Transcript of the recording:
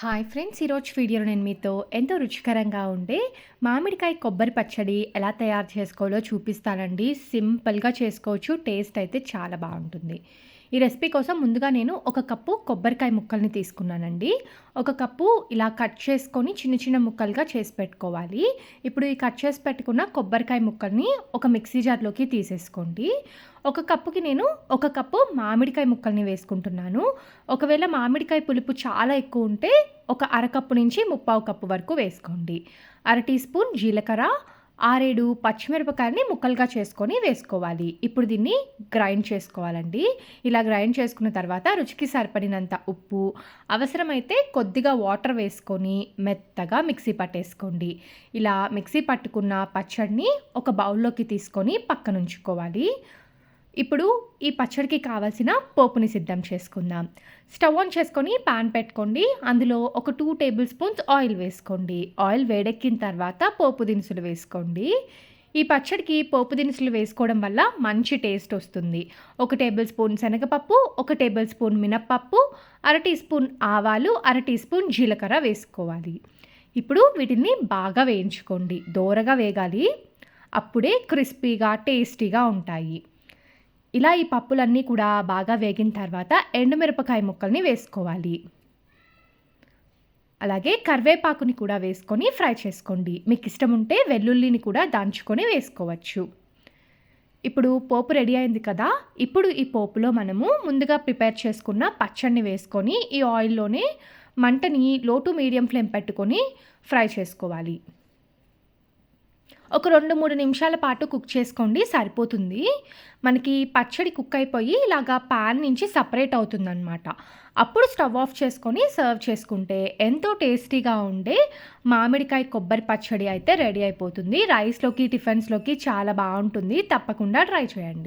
Hi friends ఈరోజు వీడియోలో నేను మీతో ఎంతో రుచికరంగా ఉండే మామిడికాయ కొబ్బరి పచ్చడి ఎలా తయారు చేసుకోవాలో చూపిస్తానండి. సింపుల్గా చేసుకోవచ్చు టేస్ట్ అయితే చాలా బాగుంటుంది. ఈ రెసిపీ కోసం ముందుగా నేను ఒక కప్పు కొబ్బరికాయ ముక్కల్ని తీసుకున్నానండి. ఒక కప్పు ఇలా కట్ చేసుకొని చిన్న చిన్న ముక్కలుగా చేసి పెట్టుకోవాలి. ఇప్పుడు ఈ కట్ చేసి పెట్టుకున్న కొబ్బరికాయ ముక్కల్ని ఒక మిక్సీ జార్లోకి తీసేసుకోండి. ఒక కప్పుకి నేను ఒక కప్పు మామిడికాయ ముక్కల్ని వేసుకుంటున్నాను. ఒకవేళ మామిడికాయ పులుపు చాలా ఎక్కువ ఉంటే ఒక అరకప్పు నుంచి ముప్పావు కప్పు వరకు వేసుకోండి. అర టీ స్పూన్ జీలకర్ర ఆరేడు పచ్చిమిరపకాయలని ముక్కలుగా చేసుకొని వేసుకోవాలి. ఇప్పుడు దీన్ని గ్రైండ్ చేసుకోవాలండి. ఇలా గ్రైండ్ చేసుకున్న తర్వాత రుచికి సరిపడినంత ఉప్పు అవసరమైతే కొద్దిగా వాటర్ వేసుకొని మెత్తగా మిక్సీ పట్టేసుకోండి. ఇలా మిక్సీ పట్టుకున్న పచ్చడిని ఒక బౌల్లోకి తీసుకొని పక్కనుంచుకోవాలి. ఇప్పుడు ఈ పచ్చడికి కావాల్సిన పోపుని సిద్ధం చేసుకుందాం. స్టవ్ ఆన్ చేసుకొని పాన్ పెట్టుకోండి. అందులో ఒక టూ టేబుల్ స్పూన్స్ ఆయిల్ వేసుకోండి. ఆయిల్ వేడెక్కిన తర్వాత పోపు దినుసులు వేసుకోండి. ఈ పచ్చడికి పోపు దినుసులు వేసుకోవడం వల్ల మంచి టేస్ట్ వస్తుంది. ఒక టేబుల్ స్పూన్ శనగపప్పు ఒక టేబుల్ స్పూన్ మినప్పప్పు అర టీ స్పూన్ ఆవాలు అర టీ స్పూన్ జీలకర్ర వేసుకోవాలి. ఇప్పుడు వీటిని బాగా వేయించుకోండి. దోరగా వేగాలి. అప్పుడే క్రిస్పీగా టేస్టీగా ఉంటాయి. ఇలా ఈ పప్పులన్నీ కూడా బాగా వేగిన తర్వాత ఎండుమిరపకాయ ముక్కల్ని వేసుకోవాలి. అలాగే కరివేపాకుని కూడా వేసుకొని ఫ్రై చేసుకోండి. మీకు ఇష్టం ఉంటే వెల్లుల్లిని కూడా దంచుకొని వేసుకోవచ్చు. ఇప్పుడు పోపు రెడీ అయింది కదా? ఇప్పుడు ఈ పోపులో మనము ముందుగా ప్రిపేర్ చేసుకున్న పచ్చడిని వేసుకొని ఈ ఆయిల్లోనే మంటని లో టు మీడియం ఫ్లేమ్ పెట్టుకొని ఫ్రై చేసుకోవాలి. ఒక రెండు మూడు నిమిషాల పాటు కుక్ చేసుకోండి సరిపోతుంది. మనకి పచ్చడి కుక్ అయిపోయి ఇలాగా ప్యాన్ నుంచి సపరేట్ అవుతుందన్నమాట. అప్పుడు స్టవ్ ఆఫ్ చేసుకొని సర్వ్ చేసుకుంటే ఎంతో టేస్టీగా ఉండే మామిడికాయ కొబ్బరి పచ్చడి అయితే రెడీ అయిపోతుంది. రైస్లోకి టిఫిన్స్లోకి చాలా బాగుంటుంది. తప్పకుండా ట్రై చేయండి.